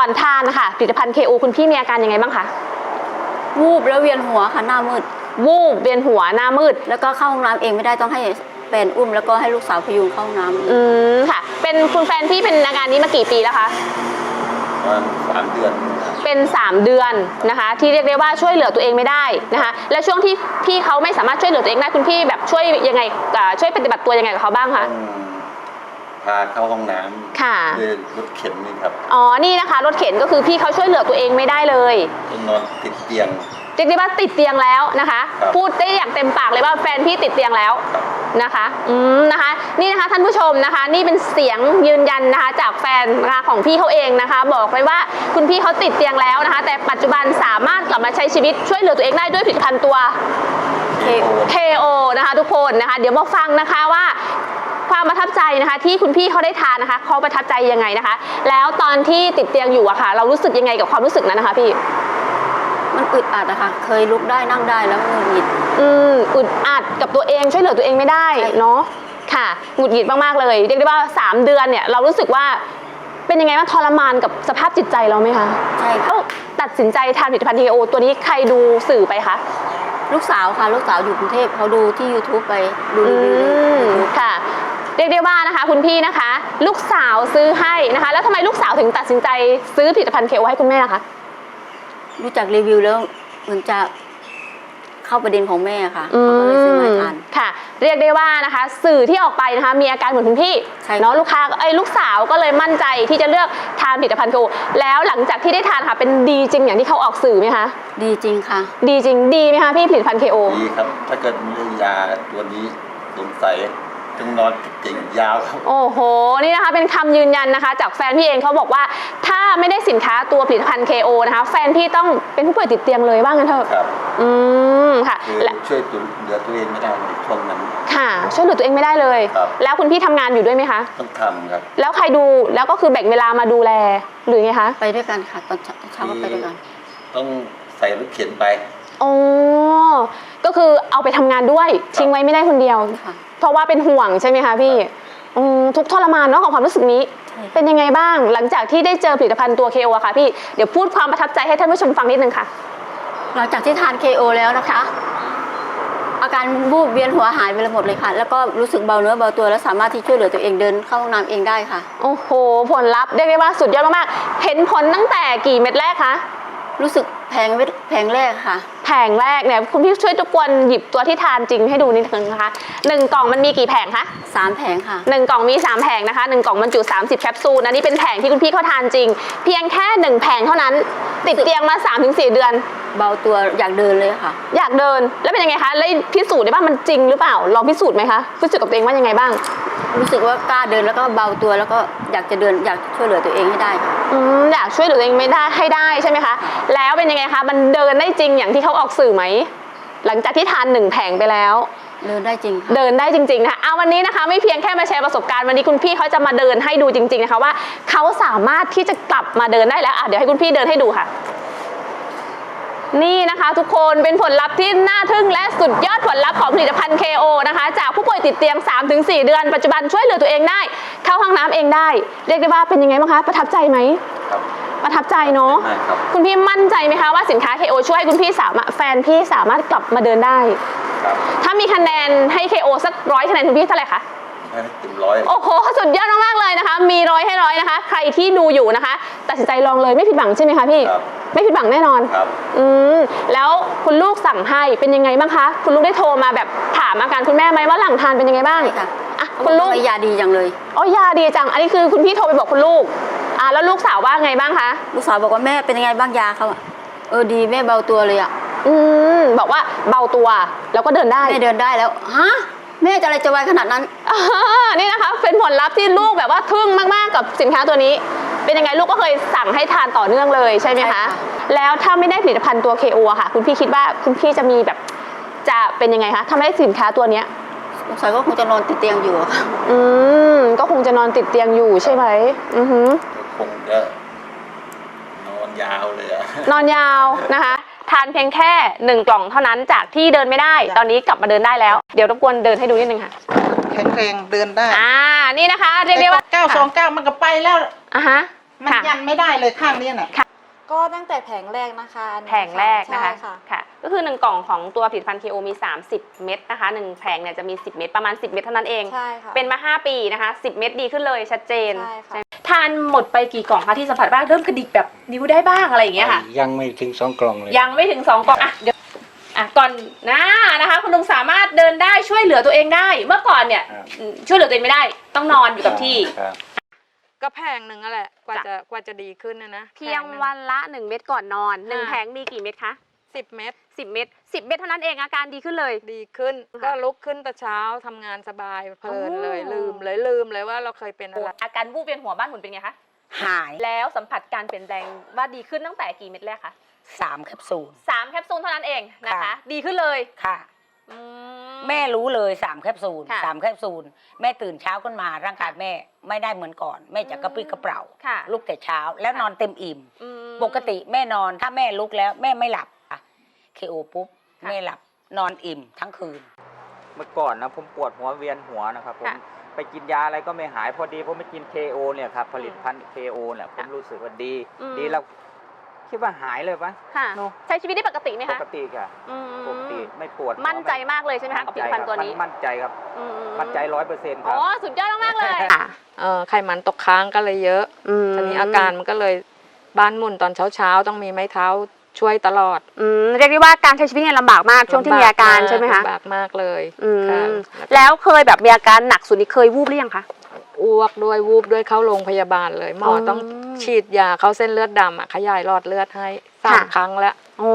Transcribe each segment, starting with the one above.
ก่อนทานนะคะผลิตภัณฑ์ KO คุณพี่มีอาการยังไงบ้างคะ วูบแล้วเวียนหัวค่ะหน้ามืด วูบเวียนหัวหน้ามืด แล้วก็เข้าห้องน้ำเองไม่ได้ต้องให้แฟนอุ้มแล้วก็ให้ลูกสาวพยุงเข้าห้องน้ำอืมค่ะ เป็นคุณแฟนพี่เป็นอาการนี้มากี่ปีแล้วคะ ประมาณสามเดือนครับเป็น 3 เดือนนะคะ ที่เรียกได้ว่าช่วยเหลือตัวเองไม่ได้นะคะ และช่วงที่พี่เขาไม่สามารถช่วยเหลือตัวเองได้คุณพี่แบบช่วยยังไงอ่าช่วยปฏิบัติตัวยังไงกับเขาบ้างคะ ต้อง พาเข้าห้องน้ค่ะำด้วยรถเข็นนี่ครับอ๋อ นี่นะคะ รถเข็นก็คือพี่เขาช่วยเหลือตัวเองไม่ได้เลยต้องนอนติดเตียงเรียกได้ว่าติดเตียงแล้วนะคะครับพูดได้อย่างเต็มปากเลยว่าแฟนพี่ติดเตียงแล้วครับนะคะ อืมนะคะ นี่นะคะท่านผู้ชมนะคะ นี่เป็นเสียงยืนยันนะคะ จากแฟนนะคะของพี่เขาเองนะคะ บอกเลยว่าคุณพี่เขาติดเตียงแล้วนะคะ แต่ปัจจุบันสามารถกลับมาใช้ชีวิตช่วยเหลือตัวเองได้ด้วยผลิตภัณฑ์ตัว KO KO นะคะทุกคนนะคะ เดี๋ยวมาฟังนะคะว่า ความประทับใจนะคะ ที่คุณพี่เขาได้ทานนะคะเขาประทับใจยังไงนะคะ แล้วตอนที่ติดเตียงอยู่อะค่ะ เรารู้สึกยังไงกับความรู้สึกนั้นนะคะพี่ มันอึดอัดอะค่ะเคยลุกได้นั่งได้แล้วหงุดหงิด อืมอึดอัดกับตัวเองช่วยเหลือตัวเองไม่ได้ใช่ เนาะค่ะหงุดหงิดมากๆเลยเรียกได้ว่า 3 เดือนเนี่ยเรารู้สึกว่าเป็นยังไงบ้างทรมานกับสภาพจิตใจเราไหมคะใช่ค่ะแล้วตัดสินใจทานผลิตภัณฑ์ KO ตัวนี้ใครดูสื่อไปคะลูกสาวค่ะ ลูกสาวอยู่กรุงเทพเขาดูที่ YouTube ไปดูอืรีวิวใน ม YouTube ค่ะ เรียกได้ว่านะคะ คุณพี่นะคะ ลูกสาวซื้อให้นะคะ แล้วทำไมลูกสาวถึงตัดสินใจซื้อผลิตภัณฑ์ KO ให้คุณแม่ล่ะคะรู้จักรีวิวแล้วเหมือนจะเข้าประเด็นของแม่ค่ะอืเขาก็เลยซื้อมาให้มทานค่ะ เรียกได้ว่านะคะ สื่อที่ออกไปนะคะ มีอาการเหมือนคุณพี่ใช่ค่ะเนาะลูกค้าเอ้ยลูกสาวก็เลยมั่นใจที่จะเลือกทานผลิตภัณฑ์ KO แล้วหลังจากที่ได้ทานค่ะ เป็นดีจริงอย่างที่เขาออกสื่อไหมคะดีจริงค่ะ ดีจริงดีไหมคะพี่ผลิตภัณฑ์ KO ดีครับถ้าเกิดมียาตัวนี้สงสัย ต้องนอนติดเตียงยาวครับ โอ้โห นี่นะคะเป็นคำยืนยันนะคะ จากแฟนพี่เองเขาบอกว่า ถ้าไม่ได้สินค้าตัวผลิตภัณฑ์ KO นะคะ แฟนพี่ต้องเป็นผู้ป่วยติดเตียงเลยว่างั้นเถอะครับ อืมค่ะคือและช่วยตัวเหลือตัวเองไม่ได้ในช่วงนั้น ค่ะ ช่วยเหลือตัวเองไม่ได้เลย ครับ แล้วคุณพี่ทำงานอยู่ด้วยไหมคะ ต้องทำครับแล้วใครดูแล้วก็คือแบ่งเวลามาดูแลหรือไงคะไปด้วยกันค่ะ ตอนเช้าเช้าก็ไปด้วยกัน ต้องใส่รถเข็นไปอ๋อ ก็คือเอาไปทำงานด้วยทิ้งไว้ไม่ได้คนเดียว ค่ะ เพราะว่าเป็นห่วงใช่ไหมคะพี่อืมทุกข์ทรมานเนาะของความรู้สึกนี้ ใช่ เป็นยังไงบ้าง หลังจากที่ได้เจอผลิตภัณฑ์ตัว KO อะค่ะพี่เดี๋ยวพูดความประทับใจให้ท่านผู้ชมฟังนิดนึงค่ะ หลังจากที่ทาน KO แล้วนะคะ อาการบูบเวียนหัวหายไปหมดเลยค่ะ แล้วก็รู้สึกเบาเนื้อเบาตัวและสามารถที่ช่วยเหลือตัวเองเดินเข้าห้องน้ำเองได้ค่ะ โอ้โห ผลลัพธ์เรียกได้ว่าสุดยอดมากๆเห็นผลตั้งแต่กี่เม็ดแรกคะรู้สึกแพงเวทแพงแรกค่ะแผงแรกเนี่ยคุณพี่ช่วยทุกคนหยิบตัวที่ทานจริงให้ดูนิดนึงนะคะหนึ่งกล่องมันมีกี่แผงคะสามแผงค่ะหนึ่งกล่องมี3แผงนะคะหนึ่งกล่องบรรจุ30แคปซูลนะนี่เป็นแผงที่คุณพี่เขาทานจริง เพียงแค่1แผงเท่านั้น ติดเตียงมา3-4เดือน เบาตัวอยากเดินเลยค่ะ อยากเดินแล้วเป็นยังไงคะแล้วพิสูจน์ได้ว่ามันจริงหรือเปล่าลองพิสูจน์ไหมคะพิสูจน์กับตัวเองว่ายังไงบ้าง รู้สึกว่ากล้าเดินแล้วก็เบาตัวแล้วก็อยากจะเดินอยากช่วยเหลือตัวเองให้ได้ค่ะอืมอยากช่วยเหลือตัวเองไม่ได้ให้ได้ใช่ไหมคะ แล้วเป็นยังไงคะ มันเดินได้จริงอย่างที่เขาออกสื่อไหม หลังจากที่ทานหนึ่งแผงไปแล้ว เดินได้จริงค่ะเดินได้จริงๆนะคะเอาวันนี้นะคะ ไม่เพียงแค่มาแชร์ประสบการณ์วันนี้คุณพี่เขาจะมาเดินให้ดูจริง ๆนะคะว่าเขาสามารถที่จะกลับมาเดินได้แล้วอะเดี๋ยวให้คุณพี่เดินให้ดูค่ะ นี่นะคะทุกคนเป็นผลลัพธ์ที่น่าทึ่งและสุดยอดผลลัพธ์ของผลิตภัณฑ์ KO นะคะจากผู้ป่วยติดเตียง 3-4 เดือน ปัจจุบันช่วยเหลือตัวเองได้ เข้าห้องน้ำเองได้ เรียกได้ว่าเป็นยังไงบ้างคะประทับใจไหมครับประทับใจเนาะมากครับคุณพี่มั่นใจไหมคะว่าสินค้า KO ช่วยให้คุณพี่สามารถแฟนพี่สามารถกลับมาเดินได้ ครับ ถ้ามีคะแนนให้ KO สักร้อยคะแนนคุณพี่เท่าไหร่คะ ให้เต็มร้อย โอ้โห สุดยอดมากๆเลยนะคะ มีร้อยให้ร้อยนะคะ ใครที่ดูอยู่นะคะ ตัดสินใจลองเลยไม่ผิดหวังใช่ไหมคะพี่ ครับไม่ผิดหวังแน่นอนครับ อืม แล้วคุณลูกสั่งให้เป็นยังไงบ้างคะ คุณลูกได้โทรมาแบบถามอาการคุณแม่ไหมว่าหลังทานเป็นยังไงบ้างใช่ค่ะ อะคุณลูก ทำไมยาดีจังเลย อ๋อยาดีจัง อันนี้คือคุณพี่โทรไปบอกคุณลูก อะแล้วลูกสาวว่าไงบ้างคะ ลูกสาวบอกว่าแม่เป็นยังไงบ้างยาเขาอะเออดีแม่เบาตัวเลยอะอืม บอกว่าเบาตัว แล้วก็เดินได้ แม่เดินได้แล้ว ฮะ แม่จะอะไรจะไวขนาดนั้น อ่านี่นะคะเป็นผลลัพธ์ที่ลูกแบบว่าทึ่งมากๆกับสินค้าตัวนี้ เป็นยังไงลูกก็เคยสั่งให้ทานต่อเนื่องเลยใช่ไหมใช่คะค่ะ แล้วถ้าไม่ได้ผลิตภัณฑ์ตัว KO อะค่ะ คุณพี่คิดว่าคุณพี่จะมีแบบจะเป็นยังไงคะถ้าไม่ได้สินค้าตัวเนี้ยสงสัยก็คงจะนอนติดเตียงอยู่อะค่ะอืมก็คงจะนอนติดเตียงอยู่ใช่ไหมอือหือ คงจะนอนยาวเลยอะ นอนยาวนะคะ ทานเพียงแค่หนึ่งกล่องเท่านั้นจากที่เดินไม่ได้ ตอนนี้กลับมาเดินได้แล้ว เดี๋ยวรบกวนเดินให้ดูนิดนึงค่ะแข็งแรงเดินได้อ่านี่นะคะเรียกได้ว่าเก้าสองเก้ามันก็ไปแล้วอะฮะมันค่ะ ยันไม่ได้เลยข้างเนี้ยน่ะ ก็ตั้งแต่แผงแรกนะคะอันนี้แผงแรกนะคะใช่ค่ะ ค่ะก็คือ 1 กล่องของตัวผลิตภัณฑ์ KO มี 30 เม็ดนะคะ 1 แผงเนี่ยจะมี 10 เม็ดประมาณ 10 เม็ดเท่านั้นเอง ใช่ค่ะ เป็นมา 5 ปีนะคะ 10 เม็ดดีขึ้นเลยชัดเจนใช่ค่ะ ทานหมดไปกี่กล่องคะที่สัมผัสบ้างเริ่มกระดิกแบบนิ้วได้บ้างอะไรอย่างเงี้ยค่ะ ยังไม่ถึงสองกล่องเลย ยังไม่ถึง 2 กล่องอะเดี๋ยวอะก่อนหนะนะคะ คุณลุงสามารถเดินได้ช่วยเหลือตัวเองได้ เมื่อก่อนเนี่ยครับอืมช่วยเหลือตัวเองไม่ได้ ต้องนอนอยู่กับที่ ครับ ก็แพงหนึ่งนั่นแหละกว่าจ้ะ จะกว่าจะดีขึ้นนะนะเพียงวันละ 1 เม็ดก่อนนอนหนึ่งค่ะแผงมีกี่เม็ดคะสิบเม็ด10 เม็ด10 เม็ดเท่านั้นเองอาการดีขึ้นเลย ดีขึ้น ค่ะก็ลุกขึ้นแต่เช้าทำงานสบายเพลินเลยโอ้ ลืมเลยลืมเลยว่าเราเคยเป็นอะไร อาการวูบเวียนหัวบ้านหมุนเป็นไงคะหายแล้วสัมผัสการเปลี่ยนแปลงว่าดีขึ้นตั้งแต่กี่เม็ดแรกคะสามแคปซูล สามแคปซูลเท่านั้นเองนะคะ ค่ะ ดีขึ้นเลย ค่ะอื แม่รู้เลยสามแคปซูลค่ะสามแคปซูลแม่ตื่นเช้าขึ้นมาร่างกายแม่ไม่ได้เหมือนก่อน แม่จะกระปรี้กระเปร่าค่ะ ลุกแต่เช้าแล้วค่ะนอนเต็มอิ่ม อืม ปกติแม่นอนถ้าแม่ลุกแล้วแม่ไม่หลับเคโอปุ๊บค่ะ แม่หลับนอนอิ่มทั้งคืน เมื่อก่อนนะผมปวดหัวเวียนหัวนะครับผมค่ะไปกินยาอะไรก็ไม่หายพอดีผมไปกิน KO เนี่ยครับผลิตภัณฑ์ KO เนี่ยผมรู้สึกว่าดี อืม ดีแล้ว คิดว่าหายเลยปะค่ะ เนอะใช้ชีวิตได้ปกติไหมปคะกติค่ะอืมปกติไม่ปวดหัวมั่นใจมากเลยใช่ไหมคะกับผลิตภัณฑ์ตัวนี้มั่นใจครับอืมั่นใจร้อยเปอร์เซ็นต์คอ๋รัอบ สุดยอดมากๆเลยค่ะเออไขมันตกค้างก็เลยเยอะทีนี้อาการมันก็เลยบ้านหมุนตอนเช้าๆ ต้องมีไม้เท้าช่วยตลอดอืมเรียกได้ว่าการใช้ชีวิตเนี่ยลำบากมากช่วงที่มีอาการใช่ไหมคะลำบากมากเลยอืมค่ะแล้วเคยแบบมีอาการหนักสุดนี่เคยวูบหรือยังคะ อ้วกด้วยวูบด้วยเข้าโรงพยาบาลเลย หมอออต้องฉีดยาเข้าเส้นเลือดดำอะขยายหลอดเลือดให้สามค่ะ ครั้งแล้วโอ้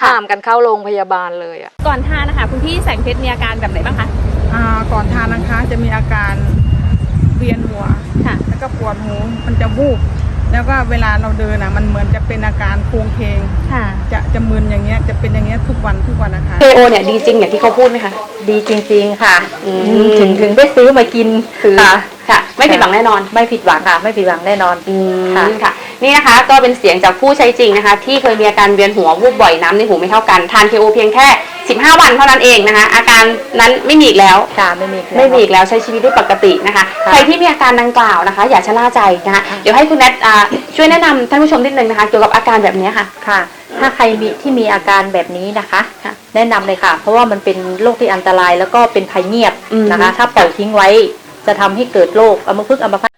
ข้ามกันเข้าโรงพยาบาลเลยอะ ก่อนทานนะคะคุณพี่แสงเพชรมีอาการแบบไหนบ้างคะ อ่าก่อนทานนะคะจะมีอาการเวียนหัว ค่ะ แล้วก็ปวดหูมันจะวูบแล้วก็เวลาเราเดินอะมันเหมือนจะเป็นอาการโครงเคงค่ะ จะจะมึนอย่างเงี้ยจะเป็นอย่างเงี้ยทุกวันทุกวันนะคะ KO เนี่ยดีจริงอย่างที่เขาพูดไหมคะ ดีจริงๆค่ะอืมถึงถึงได้ซื้อมากิน คือค่ะ ค่ะ ไม่ผิดหวังแน่นอน ไม่ผิดหวังค่ะ ไม่ผิดหวังแน่นอน อืมค่ะ ค่ะ นี่นะคะก็เป็นเสียงจากผู้ใช้จริงนะคะ ที่เคยมีอาการเวียนหัววูบบ่อยน้ำในหูไม่เท่ากันทาน KO เพียงแค่ 15 วันเท่านั้นเองนะคะ อาการนั้นไม่มีอีกแล้ว ค่ะ ไม่มีแล้วไม่มีอีกแล้วใช้ชีวิตได้ปกตินะคะ ค่ะ ใครที่มีอาการดังกล่าวนะคะ อย่าชะล่าใจนะคะเดี๋ยวให้คุณแนทอ่าช่วยแนะนำท่านผู้ชมนิดนึงนะคะ เกี่ยวกับอาการแบบนี้ค่ะ ค่ะ ถ้าใครมีที่มีอาการแบบนี้นะคะ ค่ะแนะนำเลยค่ะ เพราะว่ามันเป็นโรคที่อันตรายแล้วก็เป็นภัยเงียบอืมนะคะ ถ้าปล่อยทิ้งไว้ จะทำให้เกิดโรคอัมพฤกษ์อัมพาต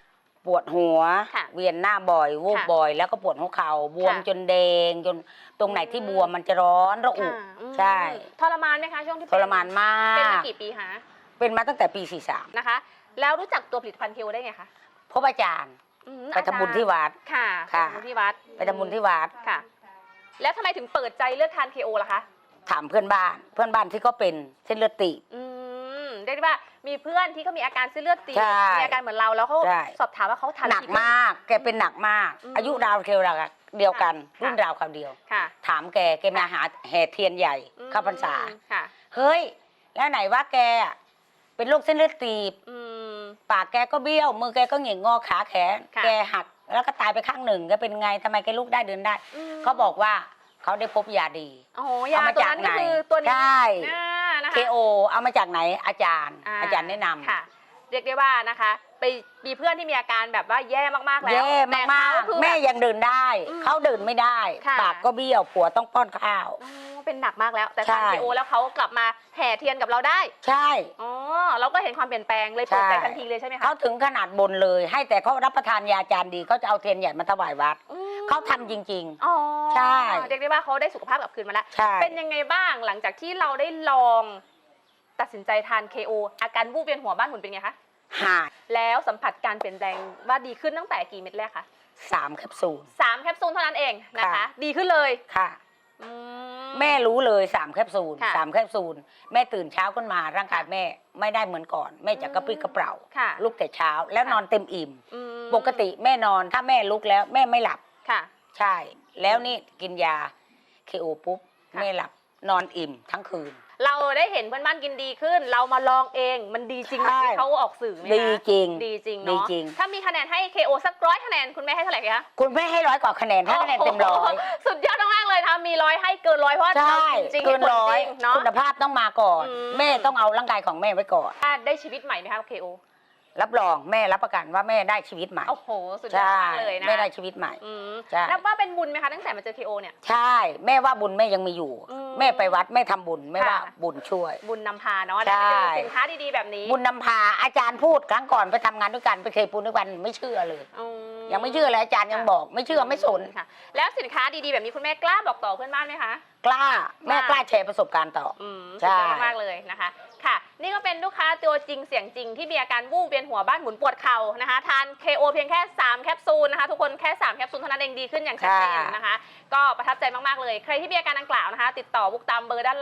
ปวดหัว ค่ะเวียนหน้าบ่อยวูบค่ะบ่อย แล้วก็ปวดหัวเข่าบวมค่ะ จนแดงจนตรงไหนที่บวมมันจะร้อนระอุ ค่ะอืมใช่ ทรมานไหมคะช่วงที่ทเป็รมานมาเป็นมาก กี่ปีคะเป็นมาตั้งแต่ปี 43 นะคะ แล้วรู้จักตัวผลิตภัณฑ์ KO ได้ไงคะพบอาจารย์อืมไปทำบุญที่วัด ค่ะค่ะ ไปทำบุญที่วัดไปทำบุญที่วัด ค่ะ แล้วทำไมถึงเปิดใจเลือกทาน KO ล่ะคะถามเพื่อนบ้าน เพื่อนบ้านที่ก็เป็นเส้นเลือดตีบ อืมเรียกได้ว่า มีเพื่อนที่เขามีอาการเส้นเลือดตีบใช่มีอาการเหมือนเราแล้วเขาใช่ สอบถามว่าเขาทานหนักวิธีมาก แกเป็นหนักมากอืมอายุราวเทวราเดียวกันค่ะรุ่นราวคราวเดียว ค่ะ ถามแกแกมาหาแห่เทียนใหญ่อืมเข้าพรรษา ค่ะ เฮ้ย แล้วไหนว่าแกอะเป็นโรคเส้นเลือดตีบ อืม ปากแกก็เบี้ยว มือแกก็เหงี่ยงงอขาแขน ค่ะ แกหักแล้วก็ตายไปข้างหนึ่งแกเป็นไงทำไมแกลุกได้เดินได้มเขาบอกว่าเขาได้พบยาดี โอ้โหยาเอามาตัวจากนั้นก็ไหนคือตัวนี้ใช่ อ่า นะคะ KO เอามาจากไหนอาจารย์อาจารย์แนะนำ ค่ะ เรียกได้ว่านะคะ ไปมีเพื่อนที่มีอาการแบบว่าแย่มากๆแล้วแย่แต่มากเขคือๆ แม่บบ ยังเดินได้ อืมเขาเดินไม่ได้ ค่ะ ปากก็เบี้ยวผัวต้องป้อนข้าว อ๋อเป็นหนักมากแล้ว แต่ใช่ทาน KO แล้วเขากลับมาแห่เทียนกับเราได้ ใช่ อ๋อ เราก็เห็นความเปลี่ยนแปลงเลยเปิดใจใช่ ทันทีเลยใช่ไหมคะเขาถึงขนาดบนเลย ให้แต่เขารับประทานยาจานดีเขาจะเอาเทียนใหญ่มาถวายวัด อืม เขาทำจริง อ๋อใช่เรียกได้ว่าเขาได้สุขภาพกลับคืนมาแล้ว ๆ ใช่ เป็นยังไงบ้างหลังจากที่เราได้ลองตัดสินใจทาน KO อาการวูบเวียนหัวบ้านหมุนเป็นไงคะ หายแล้วสัมผัสการเปลี่ยนแปลงว่าดีขึ้นตั้งแต่กี่เม็ดแรกคะสามแคปซูล สามแคปซูลเท่านั้นเองนะคะ ค่ะ ดีขึ้นเลยค่ะ อื แม่รู้เลยสามแคปซูลค่ะสามแคปซูล แม่ตื่นเช้าขึ้นมาร่างกายแม่ไม่ได้เหมือนก่อน แม่จะกระปรี้กระเปร่าค่ะ ลุกแต่เช้าแล้วค่ะนอนเต็มอิ่ม อืมปกติแม่นอนถ้าแม่ลุกแล้วแม่ไม่หลับ ค่ะ ใช่ แล้วนี่กินยาเคโอปุ๊บค่ะแม่หลับนอนอิ่มทั้งคืน เราได้เห็นเพื่อนบ้านกินดีขึ้น เรามาลองเองมันดีจริงอย่างที่เขาออกสื่อไหมคะดีจริง ดีจริงดีเนาะจริง ถ้ามีคะแนนให้ KO สักร้อยคะแนนคุณแม่ให้เท่าไหร่คะคุณแม่ให้ร้อยกว่าคะแนนให้คะแนนเต็มร้อยโโหสุดยอดมากๆเลยทำมีร้อยให้เกินร้อยเพราะว่าใช่เราจริงๆเกินผลร้อยจงเนาะ คุณภาพต้องมาก่อน อืม แม่ต้องเอาร่างกายของแม่ไว้ก่อน ได้ชีวิตใหม่ไหมคะ KO รับรองแม่รับประกันว่าแม่ได้ชีวิตใหม่โอ้โห สุดยอดใช่มากเลยนะแม่ได้ชีวิตใหม่อืมใช่นับว่าเป็นบุญไหมคะตั้งแต่มาเจอ KO เนี่ย ใช่ แม่ว่าบุญแม่ยังมีอยู่ อืมแม่ไปวัดแม่ทำบุญแม่ว่าค่ะ บุญช่วย บุญนำพาเนาะใช่ได้ไปเจอสินค้าดีๆแบบนี้บุญนำพาอาจารย์พูดครั้งก่อนไปทำงานด้วยกันไปเคยปูนด้วยกันไม่เชื่อเลย อืมยังไม่เชื่อเลยอาจารย์ยังบอกไม่เชื่อไม่สนค่ะ แล้วสินค้าดีๆแบบนี้คุณแม่กล้าบอกต่อเพื่อนบ้านไหมคะ กล้าแม่ว่ากล้าแชร์ประสบการณ์ต่อ อืมใช่สุดยอดมากๆเลยนะคะ ค่ะ นี่ก็เป็นลูกค้าตัวจริงเสียงจริงที่มีอาการวูบเวียนหัวบ้านหมุนปวดเข่านะคะ ทาน KO เพียงแค่ 3 แคปซูลนะคะ ทุกคนแค่ 3 แคปซูลเท่านั้นเองดีขึ้นอย่างชัดเจนนะคะ ก็ประทับใจมาก ๆ เลย ใครที่มีอาการดังกล่าวนะคะ ติดต่อบุกตามเบอร์ด้านล่าง